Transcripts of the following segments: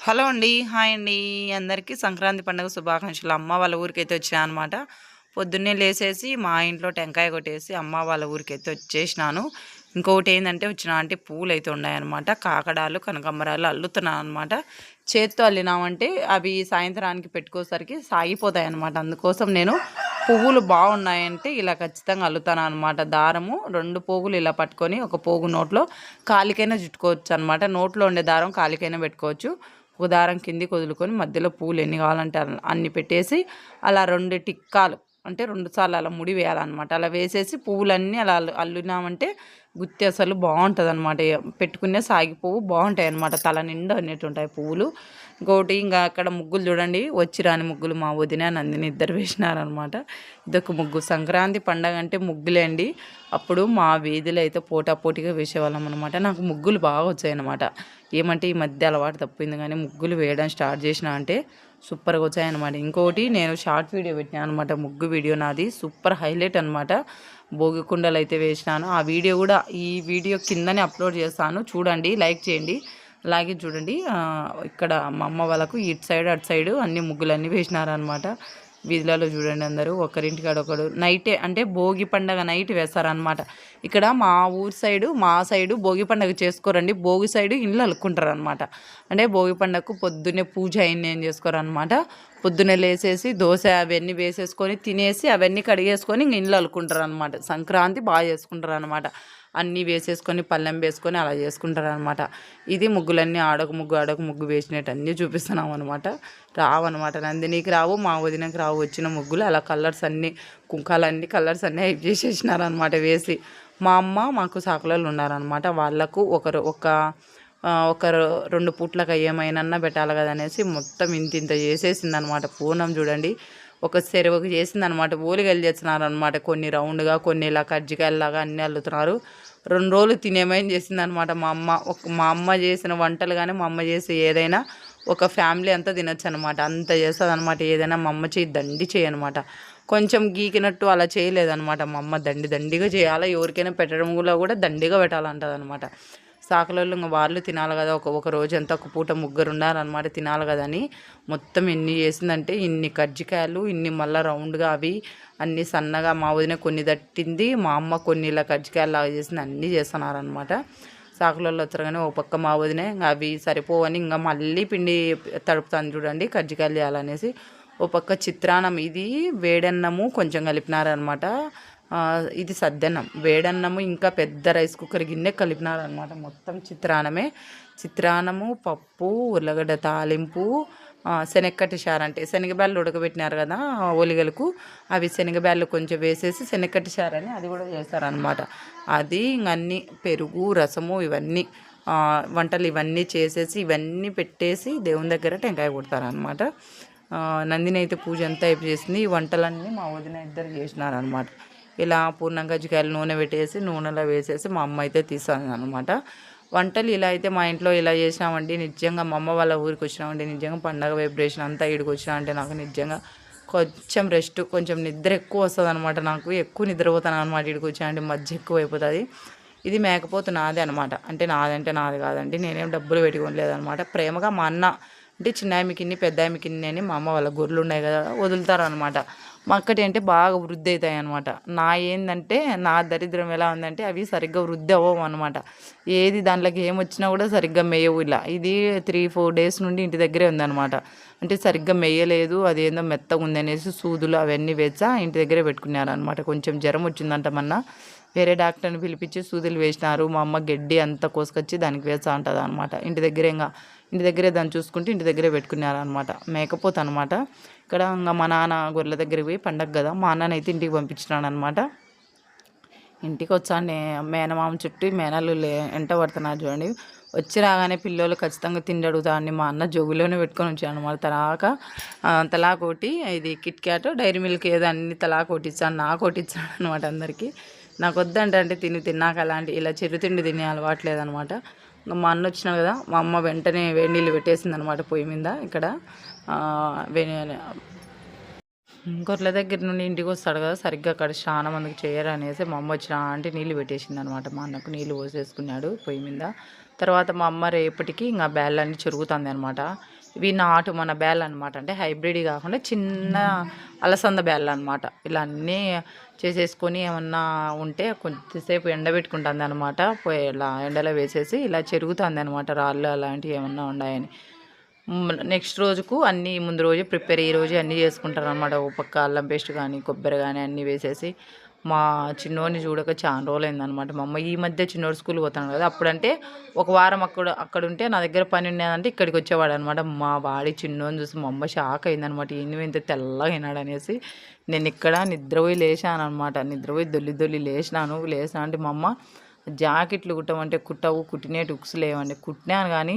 Hello అండి. Hi అండి. అందరికీ సంక్రాంతి పండుగ శుభాకాంక్షలు. అమ్మ వాళ్ళ ఊరికైతే వచ్చాను అనమాట పొద్దున్నే లేసేసి మా ఇంట్లో టెంకాయ కొట్టేసి అమ్మ వాళ్ళ ఊరికైతే వచ్చేసినాను. ఇంకొకటి ఏంటంటే వచ్చిన అంటే పూలు అయితే ఉన్నాయన్నమాట. కాకడాలు కనకాంబరాలు అల్లుతున్నాను అనమాట చేతితో అల్లినామంటే అవి సాయంత్రానికి పెట్టుకోసరికి సాగిపోతాయి అనమాట అందుకోసం నేను పువ్వులు బాగున్నాయంటే ఇలా ఖచ్చితంగా అల్లుతాను అనమాట దారము రెండు పోగులు ఇలా పట్టుకొని ఒక పోగు నోట్లో కాలికైనా చుట్టుకోవచ్చు అనమాట నోట్లో ఉండే దారం కాలికైనా పెట్టుకోవచ్చు. ఒక దారం కిందికి వదులుకొని మధ్యలో పూలు ఎన్ని కావాలంటే అన్ని పెట్టేసి అలా రెండు టిక్కాలు అంటే రెండు సార్లు అలా ముడి వేయాలన్నమాట. అలా వేసేసి పువ్వులన్నీ అలా అల్లునామంటే గుత్తి అసలు బాగుంటుంది అనమాట పెట్టుకునే సాగి పువ్వు బాగుంటాయి అనమాట తల నిండా అన్నట్టు ఉంటాయి పువ్వులు. ఇంకొకటి ఇంకా అక్కడ ముగ్గులు చూడండి. వచ్చి రాని ముగ్గులు మా వదిన నందిని ఇద్దరు వేసినారనమాట. ఇదొక ముగ్గు. సంక్రాంతి పండగ అంటే ముగ్గులే అండి. అప్పుడు మా వీధిలో అయితే పోటా పోటీగా వేసేవాళ్ళం అనమాట నాకు ముగ్గులు బాగా వచ్చాయి అనమాట ఏమంటే ఈ మధ్య అలవాటు తప్పింది కానీ ముగ్గులు వేయడం స్టార్ట్ చేసిన అంటే సూపర్గా వచ్చాయన్నమాట. ఇంకోటి నేను షార్ట్ వీడియో పెట్టినాను అనమాట ముగ్గు వీడియో నాది. సూపర్ హైలైట్ అనమాట భోగి కుండలు అయితే వేసినాను. ఆ వీడియో కూడా ఈ వీడియో కిందనే అప్లోడ్ చేస్తాను. చూడండి లైక్ చేయండి. అలాగే చూడండి. ఇక్కడ మా అమ్మ వాళ్ళకు ఇటు సైడ్ అటు సైడ్ అన్ని ముగ్గులన్నీ వేసినారనమాట వీధులలో చూడండి అందరూ ఒకరింటికాడ ఒకడు. నైటే అంటే భోగి పండగ నైట్ వేస్తారనమాట ఇక్కడ మా ఊరు సైడు మా సైడు భోగి పండగ చేసుకోరండి. భోగి సైడు ఇండ్లు అలుక్కుంటారు అనమాట అంటే భోగి పండగకు పొద్దున్నే పూజ అయింది ఏం చేసుకోరనమాట పొద్దున్నే లేసేసి దోశ అవన్నీ వేసేసుకొని తినేసి అవన్నీ కడిగేసుకొని ఇంక ఇండ్లు అలుకుంటారు అనమాట సంక్రాంతి బాగా చేసుకుంటారు అనమాట అన్నీ వేసేసుకొని పళ్ళెం వేసుకొని అలా చేసుకుంటారు అనమాట ఇది ముగ్గులన్నీ ఆడకు ముగ్గు ఆడకు ముగ్గు వేసినట్టు అన్నీ చూపిస్తున్నాం అనమాట రావన్నమాట. నందినికి రావు మా వదినకి రావు వచ్చిన ముగ్గులు. అలా కలర్స్ అన్నీ కుంకాలన్నీ కలర్స్ అన్నీ హైప్ చేసేసినారనమాట వేసి. మా అమ్మ మాకు సాకులలో ఉన్నారనమాట వాళ్ళకు ఒకరు ఒక ఒక రెండు పూట్లకు ఏమైనా పెట్టాలి కదా అనేసి మొత్తం ఇంత ఇంత చేసేసింది అనమాట చూడండి. ఒక చెరువుకి చేసిందనమాట. ఓలిగలు చేస్తున్నారు అనమాట కొన్ని రౌండ్గా కొన్ని ఇలా కజ్జికాయలాగా అన్నీ అల్లుతున్నారు. రెండు రోజులు తినేమని చేసిందనమాట మా అమ్మ. ఒక మా అమ్మ చేసిన వంటలు కానీ మా అమ్మ చేసే ఏదైనా ఒక ఫ్యామిలీ అంతా తినొచ్చు అనమాట అంత చేస్తుంది అనమాట ఏదైనా మా అమ్మ చేయి దండి చేయనమాట. కొంచెం గీకినట్టు అలా చేయలేదనమాట మా అమ్మ. దండి దండిగా చేయాలా? ఎవరికైనా పెట్టడం కూడా దండిగా పెట్టాలంటది అనమాట సాకలలో ఇంకా వాళ్ళు తినాలి కదా. ఒక ఒక రోజు అంతా ఒక పూట ముగ్గురు ఉండాలన్నమాట తినాలి కదా అని. మొత్తం ఎన్ని చేసిందంటే ఇన్ని కజ్జికాయలు ఇన్ని మళ్ళీ రౌండ్గా అవి అన్నీ సన్నగా మా వదిన కొన్ని తట్టింది మా అమ్మ కొన్ని ఇలా కజ్జికాయలు లాగా చేసింది అన్నీ చేస్తున్నారనమాట సాకులలో వచ్చారు కానీ ఒక పక్క మా వదినే అవి సరిపోవని ఇంకా మళ్ళీ పిండి తడుపుతాను చూడండి కజ్జికాయలు చేయాలనేసి. ఓ పక్క చిత్రాన్నం ఇది వేడన్నము కొంచెం కలిపినారనమాట ఇది సద్దన్నం. వేడన్నము ఇంకా పెద్ద రైస్ కుక్కర్ గిన్నె కలిపినారనమాట మొత్తం చిత్రాన్నమే. చిత్రాన్నము పప్పు ఉర్లగడ్డ తాలింపు శనగకట్టి చారు అంటే శనగబ్యాళ్ళు ఉడకబెట్టినారు కదా ఒలిగలకు అవి శనగబ్యాళ్ళు కొంచెం వేసేసి శనగకట్టి చారు అని అది కూడా చేస్తారనమాట అది ఇంకన్నీ పెరుగు రసము ఇవన్నీ వంటలు ఇవన్నీ చేసేసి ఇవన్నీ పెట్టేసి దేవుని దగ్గర టెంకాయ కొడతారనమాట నందిని అయితే పూజ అంతా అయిపోయి చేసింది. ఈ వంటలన్నీ మా వదిన ఇద్దరు చేసినారనమాట ఇలా పూర్ణం గజ్జికాయలు నూనె పెట్టేసి నూనెలో వేసేసి మా అమ్మ అయితే తీసాను అనమాట వంటలు ఇలా అయితే మా ఇంట్లో ఇలా చేసినామండి. నిజంగా మా అమ్మ వాళ్ళ ఊరికి వచ్చినామండి. నిజంగా పండగ వైబ్రేషన్ అంతా ఇడికి వచ్చినా అంటే నాకు నిజంగా కొంచెం రెస్ట్ కొంచెం నిద్ర ఎక్కువ వస్తుంది అనమాట నాకు ఎక్కువ నిద్రపోతాను అనమాట ఇడికి అంటే మధ్య ఎక్కువ అయిపోతుంది ఇది మేకపోతే నాదే అనమాట అంటే నాదంటే నాది కాదండి. నేనేం డబ్బులు పెట్టుకోలేదనమాట ప్రేమగా మా అన్న అంటే చిన్న ఆమెకిన్ని పెద్ద ఆమెకిన్ని అని మా అమ్మ వాళ్ళ గొర్రెలు ఉన్నాయి కదా వదులుతారు అనమాట మక్కటి అంటే బాగా వృద్ధి అవుతాయి అనమాట నా ఏంటంటే నా దరిద్రం ఎలా ఉందంటే అవి సరిగ్గా వృద్ధి అవ్వవు అనమాట ఏది దాంట్లోకి ఏమొచ్చినా కూడా సరిగ్గా మేయవు ఇలా. ఇది త్రీ ఫోర్ డేస్ నుండి ఇంటి దగ్గరే ఉందనమాట అంటే సరిగ్గా మేయలేదు అదేందో మెత్తగా ఉంది అనేసి సూదులు అవన్నీ వేసా ఇంటి దగ్గరే పెట్టుకున్నారు అనమాట కొంచెం జ్వరం వచ్చిందంట మొన్న. వేరే డాక్టర్ని పిలిపించి సూదులు వేసినారు. మా అమ్మ గడ్డి అంతా కోసుకొచ్చి దానికి వేసా ఉంటుంది అనమాట ఇంటి దగ్గరే ఇంకా ఇంటి దగ్గరే దాన్ని చూసుకుంటే ఇంటి దగ్గరే పెట్టుకున్నారు అనమాట మేకపోతే అనమాట ఇక్కడ ఇంకా మా నాన్న గొర్రెల దగ్గరికి పోయి పండగ కదా మా అన్ననైతే ఇంటికి పంపించినాడు అనమాట ఇంటికి వచ్చాను మేనమామ చుట్టూ మేనలు ఎంట పడుతున్నారు చూడండి. వచ్చి రాగానే పిల్లలు ఖచ్చితంగా తిండి అడుగుతాండి మా అన్న జోగులోనే పెట్టుకొని వచ్చాను అనమాట తలాక. తలా కొట్టి ఇది కిట్ క్యాట్ డైరీ మిల్క్ ఏదో అన్ని తలా కొట్టించాను నా కొట్టించాను అనమాట అందరికీ. నాకు వద్దంటే అంటే తిని తిన్నాక అలాంటి ఇలా చిరుతిండి తినే అలవాట్లేదనమాట మా అన్న వచ్చినా కదా మా అమ్మ వెంటనే వేడి నీళ్ళు పెట్టేసింది అనమాట పొయ్యి మీద ఇక్కడ. గొర్రెల దగ్గర నుండి ఇంటికి వస్తాడు కదా సరిగ్గా అక్కడ స్నానం అందుకు చేయరు అనేసి మా అమ్మ వచ్చిన అంటే నీళ్ళు పెట్టేసింది అనమాట మా అన్నకు నీళ్ళు పోసేసుకున్నాడు పొయ్యి మీద. తర్వాత మా అమ్మ రేపటికి ఇంకా బ్యాళ్ళన్నీ చెరుగుతుంది అనమాట ఇవి నాటు మన బ్యాల్ అనమాట అంటే హైబ్రిడ్ కాకుండా చిన్న అలసంద బ్యాల్ అనమాట ఇలా అన్నీ చేసేసుకొని ఏమన్నా ఉంటే కొద్దిసేపు ఎండబెట్టుకుంటుంది అనమాట ఇలా ఎండలో వేసేసి ఇలా చెరుగుతుంది అనమాట రాళ్ళు అలాంటివి ఏమన్నా ఉన్నాయని. నెక్స్ట్ రోజుకు అన్నీ ముందు రోజు ప్రిపేర్ ఈ రోజు అన్నీ చేసుకుంటారు అనమాట ఓ పక్క అల్లం పేస్ట్ కానీ కొబ్బరి కానీ అన్నీ వేసేసి మా చిన్నోడిని చూడక చాలా రోజులు మా అమ్మ ఈ మధ్య చిన్నోడు స్కూల్ పోతున్నాడు కదా అప్పుడంటే ఒక వారం అక్కడ అక్కడ ఉంటే నా దగ్గర పని ఉండేదంటే ఇక్కడికి వచ్చేవాడు అనమాట మా వాడి చిన్నోని చూసి మా అమ్మ షాక్ అయిందనమాట ఈయన ఇంత తెల్లగా అయినాడు అనేసి నేను ఇక్కడ నిద్రపోయి లేచాను అనమాట నిద్రపోయి దొల్లి దొల్లి లేచినాను. లేచినా అంటే మా అమ్మ జాకెట్లు కుట్టమంటే కుట్టవు కుట్టినేటి ఉక్స్ లేవండి. కుట్టినాను కానీ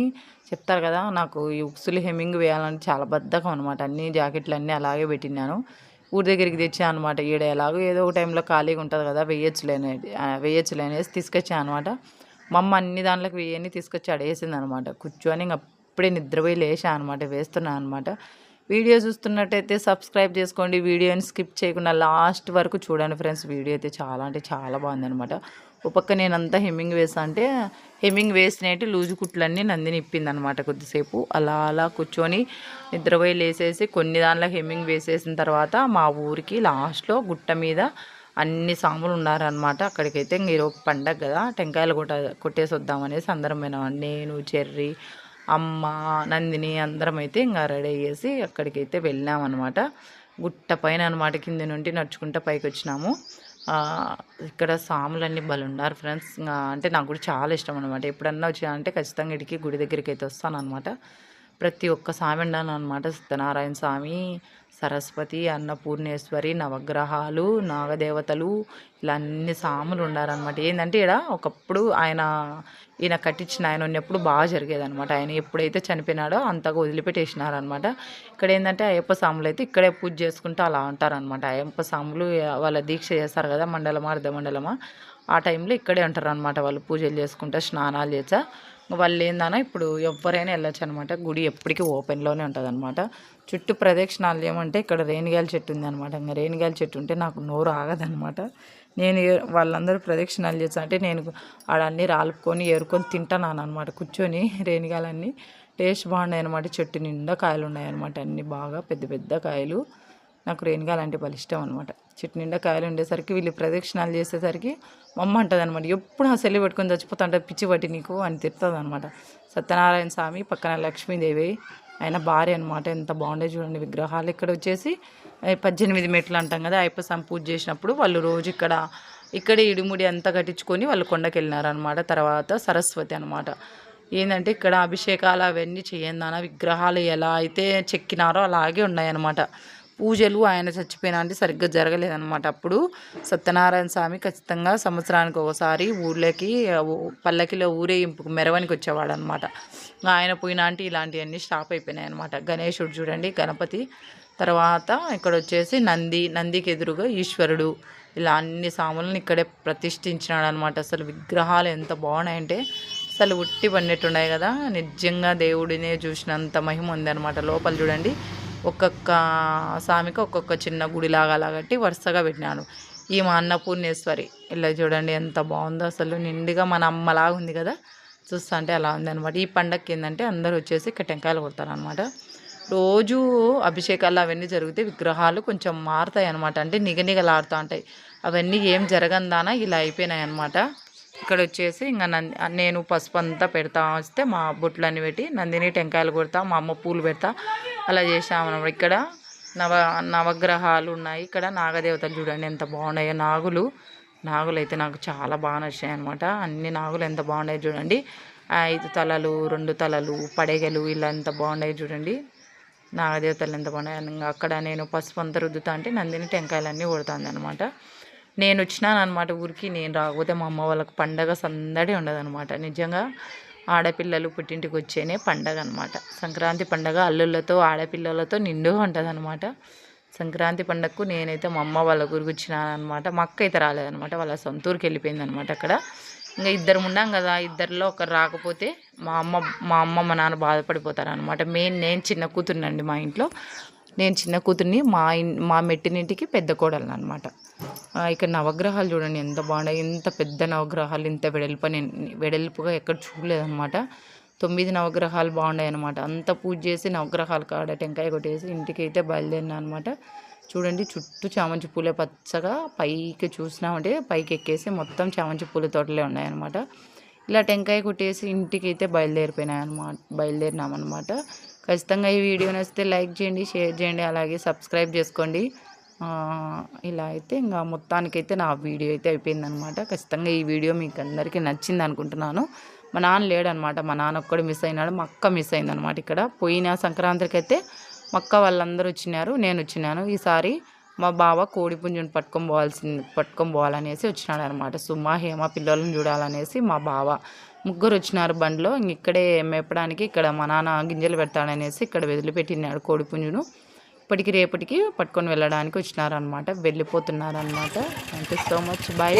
చెప్తారు కదా నాకు ఈ ఉక్సులు హెమ్మింగ్ వేయాలంటే చాలా బద్ధకం అనమాట అన్ని జాకెట్లు అన్నీ అలాగే పెట్టినాను ఊరి దగ్గరికి తెచ్చాను అనమాట ఈడ ఎలాగో ఏదో ఒక టైంలో ఖాళీగా ఉంటుంది కదా వేయచ్చులేని వేయచ్చులేనేసి తీసుకొచ్చాను అనమాట మా అమ్మ అన్ని దాంట్లోకి వేయని తీసుకొచ్చి అడేసింది అనమాట కూర్చొని ఇంక అప్పుడే నిద్రపోయి లేచా అనమాట వేస్తున్నాను అనమాట వీడియో చూస్తున్నట్టయితే సబ్స్క్రైబ్ చేసుకోండి. వీడియోని స్కిప్ చేయకుండా లాస్ట్ వరకు చూడండి ఫ్రెండ్స్. వీడియో అయితే చాలా అంటే చాలా బాగుందనమాట ఒక పక్క నేను అంతా హెమ్మింగ్ వేసా అంటే హెమ్మింగ్ వేసినట్టు లూజు కుట్లన్నీ నందిని ఇప్పిందనమాట కొద్దిసేపు. అలా అలా కూర్చొని నిద్రపోయి లేసేసి కొన్ని దానిలో హెమ్మింగ్ వేసేసిన తర్వాత మా ఊరికి లాస్ట్లో గుట్ట మీద అన్ని సాములు ఉన్నారనమాట అక్కడికైతే ఇంక ఈరోజు పండగ కదా టెంకాయలు కొట్ట కొట్టేసి వద్దామనేసి అందరం పోయినాం. నేను చెర్రి అమ్మ నందిని అందరం అయితే ఇంకా రెడీ అయ్యేసి అక్కడికైతే వెళ్ళామన్నమాట. గుట్ట పైన అనమాట కింద నుండి నడుచుకుంటూ పైకి వచ్చినాము ఇక్కడ సాములన్నీ బలుండారు ఫ్రెండ్స్. ఇంకా అంటే నాకు కూడా చాలా ఇష్టం అనమాట ఎప్పుడన్నా వచ్చా అంటే ఖచ్చితంగా ఇడికి గుడి దగ్గరికి అయితే వస్తాను అనమాట ప్రతి ఒక్క స్వామి ఉండాను అనమాట సత్యనారాయణ స్వామి సరస్వతి అన్నపూర్ణేశ్వరి నవగ్రహాలు నాగదేవతలు ఇలా అన్ని సాములు ఉన్నారనమాట ఏంటంటే ఇక్కడ ఒకప్పుడు ఆయన ఈయన కట్టించిన ఆయన ఉన్నప్పుడు బాగా జరిగేది అనమాట ఆయన ఎప్పుడైతే చనిపోయినాడో అంతగా వదిలిపెట్టేసినారనమాట ఇక్కడ ఏంటంటే అయ్యప్ప సాములు అయితే ఇక్కడే పూజ చేసుకుంటూ అలా ఉంటారనమాట అయ్యప్ప సాములు వాళ్ళ దీక్ష చేస్తారు కదా మండలమా అర్ధ మండలమా? ఆ టైంలో ఇక్కడే ఉంటారనమాట వాళ్ళు పూజలు చేసుకుంటా స్నానాలు చేసా వాళ్ళు ఏందన్నా ఇప్పుడు ఎవరైనా వెళ్ళొచ్చు అనమాట గుడి ఎప్పటికీ ఓపెన్లోనే ఉంటుంది అనమాట చుట్టూ ప్రదక్షిణాలు ఏమంటే ఇక్కడ రేణిగాయల చెట్టు ఉంది అనమాట ఇంకా రేణిగాయల చెట్టు ఉంటే నాకు నోరు ఆగదనమాట నేను వాళ్ళందరూ ప్రదక్షిణాలు చేస్తా అంటే నేను ఆడన్నీ రాలుపుకొని ఏరుకొని తింటాను అనమాట కూర్చొని రేణిగాయలన్నీ టేస్ట్ బాగున్నాయి అనమాట చెట్టు నిండా కాయలు ఉన్నాయి అనమాట అన్నీ బాగా పెద్ద పెద్ద కాయలు. నాకు రేణిగాయలు అంటే భలే ఇష్టం అనమాట చెట్టు నిండా కాయలు ఉండేసరికి వీళ్ళు ప్రదక్షిణాలు చేసేసరికి మమ్మ అంటుంది అనమాట ఎప్పుడు ఆ సెల్లి పెట్టుకొని చచ్చిపోతుంటే పిచ్చి పట్టి నీకు అని తిడుతుంది అనమాట సత్యనారాయణ స్వామి పక్కన లక్ష్మీదేవి ఆయన భార్య అనమాట ఎంత బాగుండే చూడండి విగ్రహాలు ఇక్కడ వచ్చేసి. పద్దెనిమిది మెట్లు అంటాం కదా అయ్యప్ప స్వామి పూజ చేసినప్పుడు వాళ్ళు రోజు ఇక్కడ ఇక్కడే ఇడిముడి అంతా కట్టించుకొని వాళ్ళు కొండకి వెళ్ళినారనమాట తర్వాత సరస్వతి అనమాట ఏంటంటే ఇక్కడ అభిషేకాలు అవన్నీ చేయందాన విగ్రహాలు ఎలా అయితే చెక్కినారో అలాగే ఉన్నాయన్నమాట. పూజలు ఆయన చచ్చిపోయినా అంటే సరిగ్గా జరగలేదన్నమాట. అప్పుడు సత్యనారాయణ స్వామి ఖచ్చితంగా సంవత్సరానికి ఒకసారి ఊర్లోకి పల్లకిలో ఊరేగింపుకు మెరవనికి వచ్చేవాడు అనమాట ఆయన పోయినా అంటే ఇలాంటివన్నీ స్టాప్ అయిపోయినాయి అనమాట గణేశుడు చూడండి గణపతి. తర్వాత ఇక్కడ వచ్చేసి నంది నందికి ఎదురుగా ఈశ్వరుడు. ఇలా అన్ని సాములను ఇక్కడే ప్రతిష్ఠించినాడు అనమాట అసలు విగ్రహాలు ఎంత బాగున్నాయంటే అసలు ఉట్టి పడినట్టున్నాయి కదా. నిజంగా దేవుడినే చూసినంత మహిమ ఉందన్నమాట. లోపల చూడండి ఒక్కొక్క స్వామికి ఒక్కొక్క చిన్న గుడిలాగా అలాగట్టి వరుసగా పెట్టినాను ఈ మా అన్నపూర్ణేశ్వరి ఇలా చూడండి ఎంత బాగుందో. అసలు నిండుగా మన అమ్మలాగా ఉంది కదా. చూస్తా అంటే అలా ఉంది అనమాట ఈ పండగకి ఏంటంటే అందరూ వచ్చేసి ఇక్కడ టెంకాయలు కొడతారనమాట రోజు అభిషేకాలు అవన్నీ జరిగితే విగ్రహాలు కొంచెం మారుతాయి అనమాట అంటే నిగనిగలాడుతూ ఉంటాయి. అవన్నీ ఏం జరగందానా ఇలా అయిపోయినాయి అనమాట ఇక్కడ వచ్చేసి ఇంకా నంది నేను పసుపు అంతా పెడతా వస్తే మా బొట్లన్నీ పెట్టి నందిని టెంకాయలు కొడతా మా అమ్మ పూలు పెడతా. అలా చేసామన్నమాట ఇక్కడ నవ నవగ్రహాలు ఉన్నాయి. ఇక్కడ నాగదేవతలు చూడండి ఎంత బాగున్నాయో. నాగులు నాగులు అయితే నాకు చాలా బాగా నచ్చాయి అనమాట అన్ని నాగులు ఎంత బాగున్నాయో చూడండి. ఐదు తలలు రెండు తలలు పడగలు ఇలా ఎంత బాగున్నాయో చూడండి. నాగదేవతలు ఎంత బాగున్నాయి. అక్కడ నేను పసుపు అంతా రుద్దుతా అంటే నందిని టెంకాయలన్నీ కొడుతుంది అనమాట నేను వచ్చినాను అనమాట ఊరికి. నేను రాకపోతే మా అమ్మ వాళ్ళకి పండగ సందడి ఉండదనమాట నిజంగా ఆడపిల్లలు పుట్టింటికి వచ్చేనే పండగ అనమాట సంక్రాంతి పండగ అల్లుళ్ళతో ఆడపిల్లలతో నిండుగా ఉంటుంది అనమాట సంక్రాంతి పండగకు నేనైతే మా అమ్మ వాళ్ళ ఊరికి వచ్చినానమాట అనమాట మా అక్క అయితే రాలేదనమాట. వాళ్ళ సొంత ఊరికి వెళ్ళిపోయింది అనమాట అక్కడ. ఇంకా ఇద్దరు ఉన్నాం కదా ఇద్దరిలో ఒకరు రాకపోతే మా అమ్మ మా అమ్మ మా నాన్న బాధపడిపోతారు అనమాట మెయిన్ నేను చిన్న కూతురునండి మా ఇంట్లో. నేను చిన్న కూతుర్ని మా మా మెట్టినింటికి పెద్ద కోడలను అనమాట ఇక్కడ నవగ్రహాలు చూడండి ఎంత బాగున్నాయి. ఎంత పెద్ద నవగ్రహాలు ఇంత వెడల్పు నేను వెడల్పుగా ఎక్కడ చూడలేదన్నమాట తొమ్మిది నవగ్రహాలు బాగున్నాయి అనమాట అంత పూజ చేసి నవగ్రహాలు కాడ టెంకాయ కొట్టేసి ఇంటికి అయితే బయలుదేరినా అనమాట చూడండి చుట్టూ చామంతి పూలే పచ్చగా పైకి చూసినామంటే పైకి ఎక్కేసి మొత్తం చామంతి పూల తోటలే ఉన్నాయన్నమాట ఇలా టెంకాయ కుట్టేసి ఇంటికి అయితే బయలుదేరిపోయినాయి అనమాట బయలుదేరినామన్నమాట ఖచ్చితంగా ఈ వీడియో నచ్చితే లైక్ చేయండి షేర్ చేయండి అలాగే సబ్స్క్రైబ్ చేసుకోండి. ఇలా అయితే ఇంకా మొత్తానికైతే నా వీడియో అయితే అయిపోయిందనమాట. ఖచ్చితంగా ఈ వీడియో మీకు అందరికీ నచ్చింది అనుకుంటున్నాను. మా నాన్న లేడనమాట మా నాన్న ఒక్కడు మిస్ అయినాడు మా అక్క మిస్ అయిందనమాట ఇక్కడ. పోయిన సంక్రాంతికి అయితే మా అక్క వాళ్ళందరూ వచ్చినారు నేను వచ్చినాను. ఈసారి మా బావ కోడి పుంజుని పట్టుకొని పోవాల్సింది పట్టుకొని పోవాలనేసి వచ్చినాడు అనమాట సుమా హేమ పిల్లలను చూడాలనేసి మా బావ ముగ్గురు వచ్చినారు బండిలో. ఇంక ఇక్కడే మేపడానికి ఇక్కడ మా నాన్న గింజలు పెడతాడనేసి ఇక్కడ వదిలిపెట్టినాడు కోడి పుంజును. ఇప్పటికి రేపటికి పట్టుకొని వెళ్ళడానికి వచ్చినారనమాట. వెళ్ళిపోతున్నారనమాట. Thank you so much bye